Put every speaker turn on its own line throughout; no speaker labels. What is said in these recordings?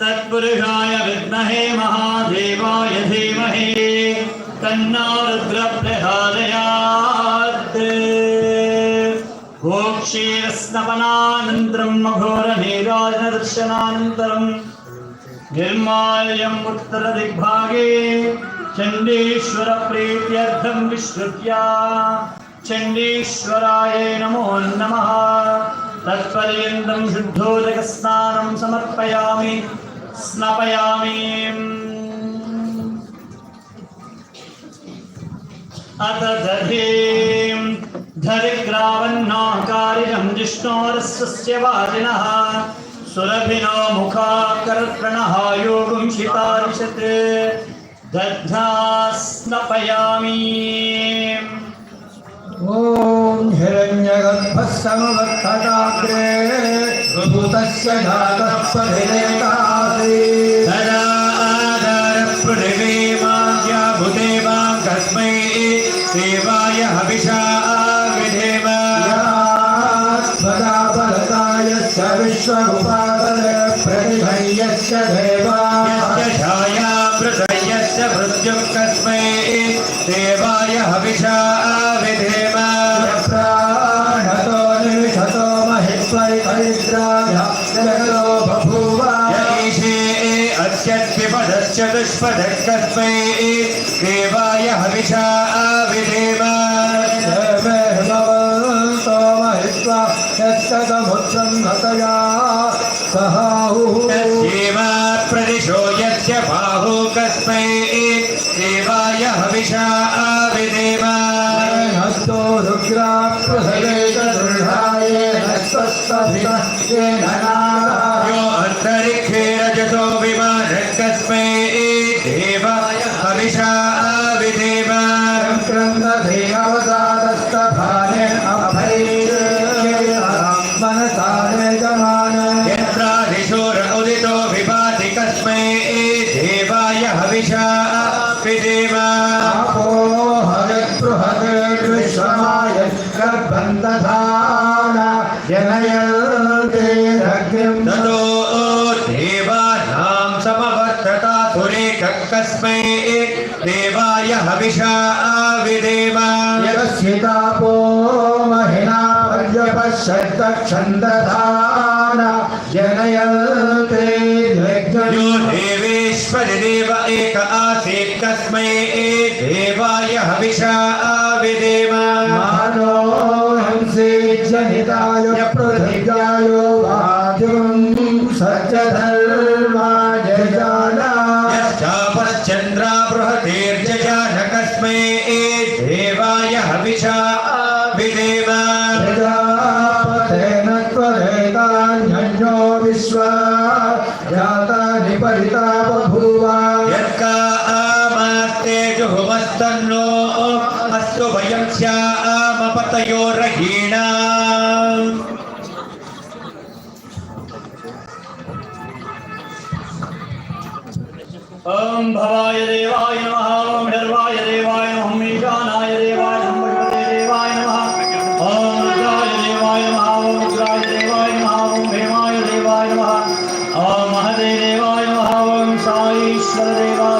तत्पुरुषाय विद्महे महादेवाय धीमहि तन्नो रुद्रप्रहादयात् गोक्षीरस्नपनानन्तरम् अघोरनीराजनदर्शनानन्तरम् निर्माल्यम् उत्तरदिग्भागे चण्डीश्वरप्रीत्यर्थम् विश्रुत्या चण्डीश्वराय नमो नमः तत्पर्यन्तं शुद्धोदकस्नानं समर्पयामि स्नपयामि अत दधीं धरिग्रावन्नाकारिणं जिष्णोरस्वस्य वाजिनः सुरभिनो मुखाकर्षणः योगुं शितारिषत् स्नपयामि
ॐ हिरण्यगर्भः समवर्तकाग्रे भूतस्य जातः
देवाय हविषा विधेम।
स्वदा बलतायस्य विश्वमुपादय प्रतिभयस्य देवा।
यस्य छाया पृथयस्य मृत्युं कस्मै। देवाय हविषा विधेम। अत्यद्विपदश्च दुष्पदः कस्मै देवाय हविषा विधेम
यत्तमुत्सन्नतया सहाहुः।
तस्येवात् प्रदिशो यस्य बाहु कस्मै देवाय हविषा विधेम
हस्तो रुद्राप्रसवेदृढाय स्वस्तभितेन
यो
गर्भन्तधान जनयन्ते रग्निं।
ततो देवानां समवर्तता सुरेखः कस्मै देवाय हविषा
यस्यतापो महिना पर्यपश्यत्तक्षन्दधान जनयन्ते
यो
यज्ञयो
देवेश्वरि एक आसीत् कस्मै देवाय हविषा
हंसे जनिताय पृथिव्यायो वाजुं सत्यधर्माय जाना
यश्चापश्चन्द्रा बृहतीर्जजान कस्मै देवाय हविषा विधेम
प्रजापतेन त्वरेतान्यो विश्वा जातानि परिता बभूव
यत्का आमास्ते जुहुमस्तन्नो अस्तु वयं स्यामपतयो रहीणा ॐ भवाय देवाय नमः ॐ शर्वाय देवाय नमः ईशानाय देवाय नमः भगवते देवाय नमः ॐ रुद्राय देवाय नमः ॐ रुद्राय देवाय नमः ॐ भीमाय देवाय नमः ॐ महदे देवाय नमः ॐ साईश्वर देवाय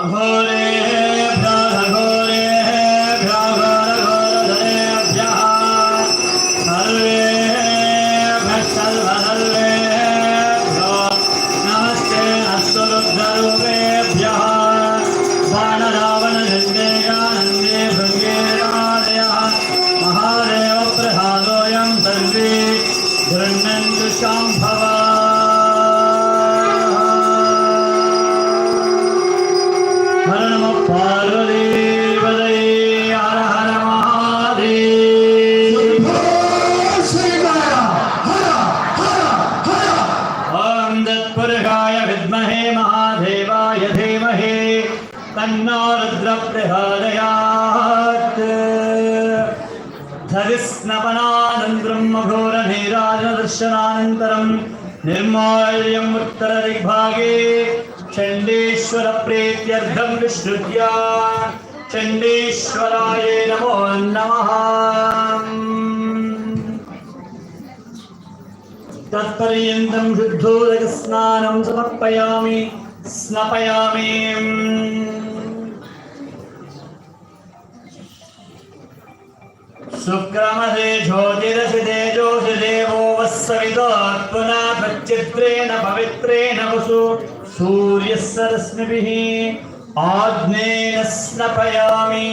Hare तन्नो रुद्रप्रचोदयात् धरिस्नपनानन्तरं घोरनीराजदर्शनानन्तरं निर्माल्यम् उत्तरदिग्भागे चण्डीश्वरप्रीत्यर्थं विश्रुत्या चण्डीश्वराय नमो नमः तत्पर्यन्तं शुद्धोदकस्नानं समर्पयामि स्नपयामि शुक्रमसे ज्योतिरसि तेजोषि देवो वः सवितोत्पुना पवित्रेण वसु सूर्यः सरस्मिभिः आग्नेन स्नपयामि।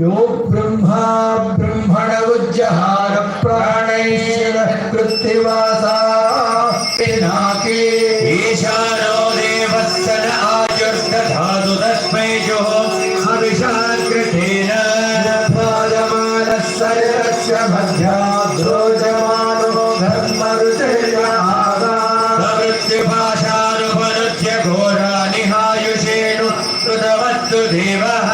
यो ब्रह्मा ब्रह्मण उज्जहार प्राणैश्वर कृत्तिवासा शरीरस्य मध्याद्रोजमानो धर्मरुचयमादा
प्रवृत्तिभाषानुपरुध्य घोरानिहायुषेणु कृतवत्तु देवः